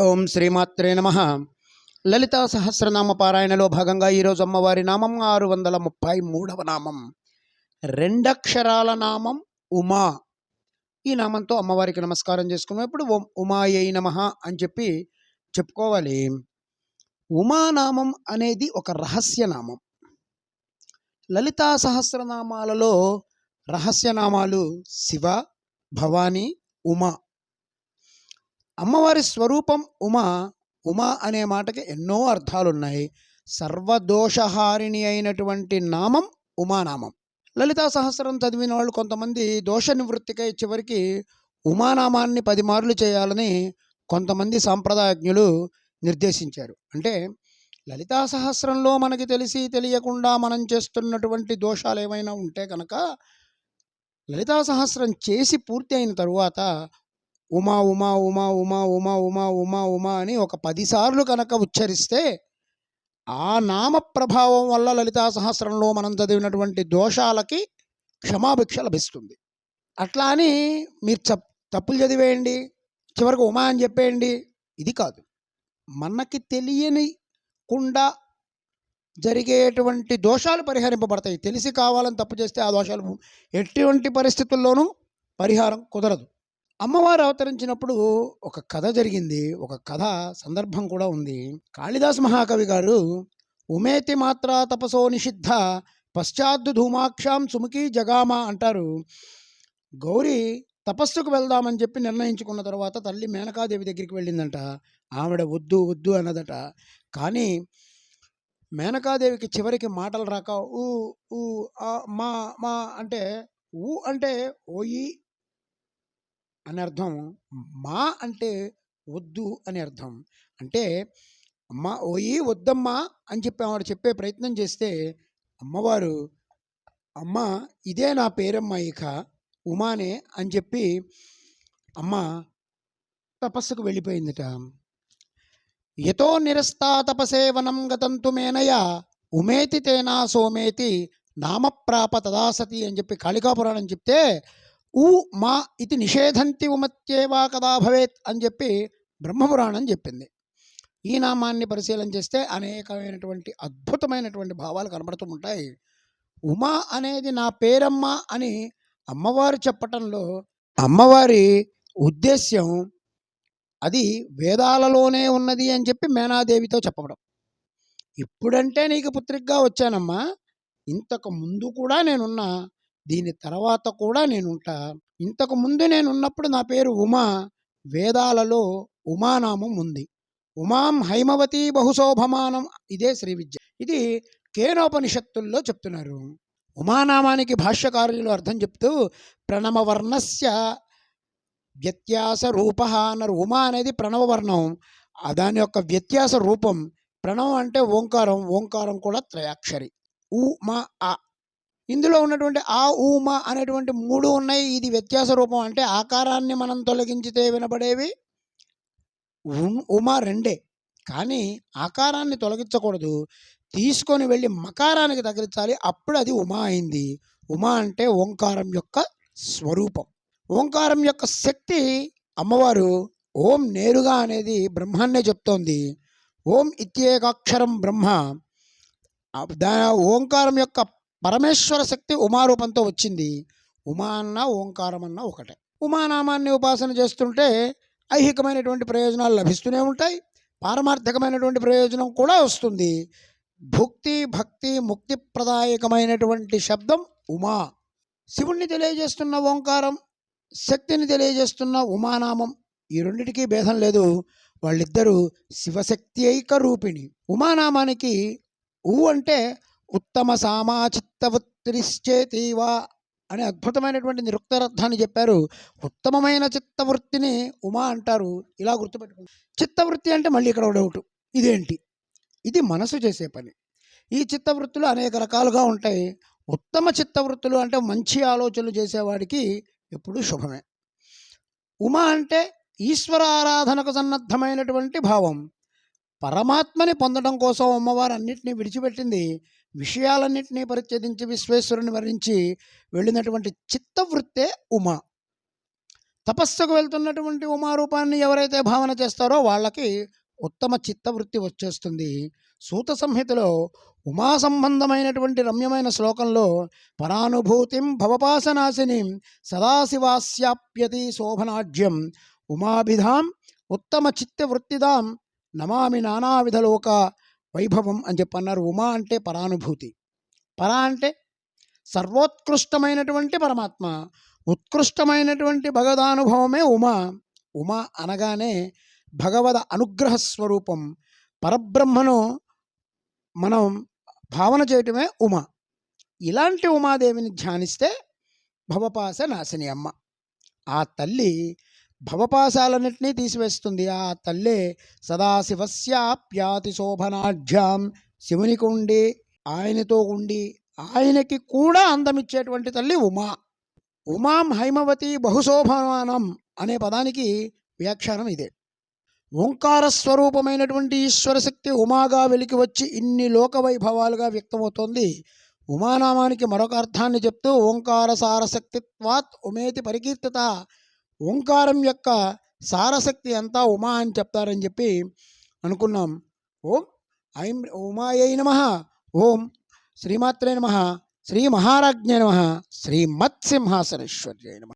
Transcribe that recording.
ఓం శ్రీమాత్రే నమ. లలితా సహస్రనామ పారాయణలో భాగంగా ఈరోజు అమ్మవారి నామం ఆరు వందల ముప్పై మూడవ నామం. రెండక్షరాల నామం ఉమా. ఈ నామంతో అమ్మవారికి నమస్కారం చేసుకున్నాం. ఇప్పుడు ఓం ఉమాయై నమ అని చెప్పి చెప్పుకోవాలి. ఉమానామం అనేది ఒక రహస్య నామం. లలితా సహస్రనామాలలో రహస్యనామాలు శివ భవానీ ఉమా. అమ్మవారి స్వరూపం ఉమా ఉమా అనే మాటకి ఎన్నో అర్థాలున్నాయి. సర్వదోషహారిణి అయినటువంటి నామం ఉమానామం. లలితా సహస్రం చదివిన వాళ్ళు కొంతమంది దోష నివృత్తికై చివరికి ఉమానామాన్ని పది మార్లు చేయాలని కొంతమంది సాంప్రదాయజ్ఞులు నిర్దేశించారు. అంటే లలితా సహస్రంలో మనకి తెలిసి తెలియకుండా మనం చేస్తున్నటువంటి దోషాలు ఏమైనా ఉంటే కనుక లలితా సహస్రం చేసి పూర్తి అయిన తరువాత ఉమా ఉమా ఉమా ఉమా ఉమా ఉమా ఉమా ఉమా అని ఒక పదిసార్లు కనుక ఉచ్చరిస్తే ఆ నామ ప్రభావం వల్ల లలితా సహస్రంలో మనం చదివినటువంటి దోషాలకి క్షమాభిక్ష లభిస్తుంది. అట్లా అని మీరు చప్ తప్పులు చదివేయండి చివరికి ఉమా అని చెప్పేయండి ఇది కాదు. మనకి తెలియనికుండా జరిగేటువంటి దోషాలు పరిహరింపబడతాయి. తెలిసి కావాలని తప్పు చేస్తే ఆ దోషాలు ఎటువంటి పరిస్థితుల్లోనూ పరిహారం కుదరదు. అమ్మవారు అవతరించినప్పుడు ఒక కథ జరిగింది. ఒక కథ సందర్భం కూడా ఉంది. కాళిదాస్ మహాకవి గారు ఉమేతి మాత్ర తపసో నిషిద్ధ పశ్చాత్తు ధూమాక్షాం సుముఖి జగామ అంటారు. గౌరీ తపస్సుకు వెళ్దామని చెప్పి నిర్ణయించుకున్న తర్వాత తల్లి మేనకాదేవి దగ్గరికి వెళ్ళిందంట. ఆవిడ వద్దు వద్దు అన్నదట. కానీ మేనకాదేవికి చివరికి మాటలు రాక ఊ ఊ ఆ, మా మా అంటే ఊ అంటే ఓయి అని అర్థం మా అంటే వద్దు అని అర్థం. అంటే అమ్మ ఓయి వద్దమ్మా అని చెప్పి ఆవిడ చెప్పే ప్రయత్నం చేస్తే అమ్మవారు అమ్మ ఇదే నా పేరమ్మ ఇక ఉమానే అని చెప్పి అమ్మ తపస్సుకు వెళ్ళిపోయిందిట. యతో నిరస్తా తపసేవనం గతంతు మేనయ ఉమేతి తేనా సోమేతి నామప్రాప తదాసతి అని చెప్పి కాళికాపురాణం చెప్తే ఊ మా ఇది నిషేధంతి ఉమత్యేవా కదా భవేత్ అని చెప్పి బ్రహ్మపురాణం చెప్పింది. ఈ నామాన్ని పరిశీలన చేస్తే అనేకమైనటువంటి అద్భుతమైనటువంటి భావాలు కనబడుతూ ఉంటాయి. ఉమా అనేది నా పేరమ్మ అని అమ్మవారు చెప్పటంలో అమ్మవారి ఉద్దేశ్యం అది వేదాలలోనే ఉన్నది అని చెప్పి మేనాదేవితో చెప్పడం. ఇప్పుడంటే నీకు పుత్రికగా వచ్చానమ్మా. ఇంతకు ముందు కూడా నేనున్నా. దీని తర్వాత కూడా నేనుంటా. ఇంతకు ముందు నేనున్నప్పుడు నా పేరు ఉమా. వేదాలలో ఉమానామం ఉంది. ఉమాం హైమవతి బహుశోభమానం. ఇదే శ్రీ విద్య. ఇది కేనోపనిషత్తుల్లో చెప్తున్నారు. ఉమానామానికి భాష్యకారులు అర్థం చెప్తూ ప్రణవవర్ణస్య వ్యత్యాస రూప అన్నారు. ఉమా అనేది ప్రణవవర్ణం. దాని యొక్క వ్యత్యాస రూపం ప్రణవం అంటే ఓంకారం. ఓంకారం కూడా త్రయాక్షరి. ఉ మా ఆ ఇందులో ఉన్నటువంటి ఆ ఊమ అనేటువంటి మూడు ఉన్నాయి. ఇది వ్యత్యాస రూపం. అంటే ఆకారాన్ని మనం తొలగించితే వినబడేవి ఉమ్- రెండే. కానీ ఆకారాన్ని తొలగించకూడదు. తీసుకొని వెళ్ళి మకారానికి తగిలించాలి. అప్పుడు అది ఉమా అయింది. ఉమా అంటే ఓంకారం యొక్క స్వరూపం. ఓంకారం యొక్క శక్తి అమ్మవారు ఓం నేరుగా అనేది బ్రహ్మాన్నే చెప్తోంది. ఓం ఇత్యేకాక్షరం బ్రహ్మ. దా ఓంకారం యొక్క పరమేశ్వర శక్తి ఉమారూపంతో వచ్చింది. ఉమా అన్న ఓంకారం అన్న ఒకటే. ఉమానామాన్ని ఉపాసన చేస్తుంటే ఐహికమైనటువంటి ప్రయోజనాలు లభిస్తూనే ఉంటాయి. పారమార్థికమైనటువంటి ప్రయోజనం కూడా వస్తుంది. భుక్తి భక్తి ముక్తి ప్రదాయకమైనటువంటి శబ్దం ఉమా. శివుణ్ణి తెలియజేస్తున్న ఓంకారం శక్తిని తెలియజేస్తున్న ఉమానామం ఈ రెండిటికీ భేదం లేదు. వాళ్ళిద్దరూ శివశక్తి ఐక రూపిణి. ఉమానామానికి ఊ అంటే ఉత్తమ సామాచిత్తవృత్తిశ్చేతీవా అనే అద్భుతమైనటువంటి నిరుక్తార్థాన్ని చెప్పారు. ఉత్తమమైన చిత్తవృత్తిని ఉమా అంటారు. ఇలా గుర్తుపెట్టుకోండి. చిత్తవృత్తి అంటే మళ్ళీ ఇక్కడ ఒక డౌట్. ఇదేంటి? ఇది మనసు చేసే పని. ఈ చిత్తవృత్తులు అనేక రకాలుగా ఉంటాయి. ఉత్తమ చిత్తవృత్తులు అంటే మంచి ఆలోచనలు చేసేవాడికి ఎప్పుడూ శుభమే. ఉమా అంటే ఈశ్వర ఆరాధనకు సన్నద్ధమైనటువంటి భావం. పరమాత్మని పొందడం కోసం అమ్మవారు అన్నింటినీ విడిచిపెట్టింది విషయాలన్నింటినీ పరిచ్ఛేదించి విశ్వేశ్వరుని వరించి వెళ్ళినటువంటి చిత్తవృత్తే ఉమా. తపస్సుకు వెళ్తున్నటువంటి ఉమారూపాన్ని ఎవరైతే భావన చేస్తారో వాళ్ళకి ఉత్తమ చిత్తవృత్తి వచ్చేస్తుంది. సూత సంహితలో ఉమా సంబంధమైనటువంటి రమ్యమైన శ్లోకంలో పరానుభూతిం భవపాసనాశిని సదాశివాస్యాప్యతి శోభనాఢ్యం ఉమాభిధాం ఉత్తమ చిత్తవృత్తిదాం నమామి నానావిధలోక వైభవం అని చెప్పన్నారు ఉమా అంటే పరానుభూతి. పరా అంటే సర్వోత్కృష్టమైనటువంటి పరమాత్మ ఉత్కృష్టమైనటువంటి భగవదానుభవమే ఉమా. ఉమా అనగానే భగవద అనుగ్రహ స్వరూపం పరబ్రహ్మను మనం భావన చేయటమే ఉమ. ఇలాంటి ఉమాదేవిని ధ్యానిస్తే భవపాస నాశని అమ్మ. ఆ తల్లి భవపాశాలన్నింటినీ తీసివేస్తుంది. ఆ తల్లే సదాశివస్యాప్యాతి శోభనాఢ్యాం. శివునికి ఉండి ఆయనతో ఉండి ఆయనకి కూడా అందమిచ్చేటువంటి తల్లి ఉమా. ఉమాం హైమవతి బహుశోభమానం అనే పదానికి వ్యాఖ్యానం ఇదే. ఓంకార స్వరూపమైనటువంటి ఈశ్వర శక్తి ఉమాగా వెలికి వచ్చి ఇన్ని లోక వైభవాలుగా వ్యక్తమవుతోంది. ఉమానామానికి మరొక అర్థాన్ని చెప్తూ ఓంకార సారశక్తిత్వాత్ ఉమేతి పరికీర్తిత. ఓంకారం యొక్క సారశక్తి అంతా ఉమా అని చెప్తారని చెప్పి అనుకున్నాం. ఓం ఐం ఉమాయై నమ. ఓం శ్రీమాత్రే నమ. శ్రీ మహారాజ్ఞే నమ. శ్రీమత్సింహాసనేశ్వర్యై నమ.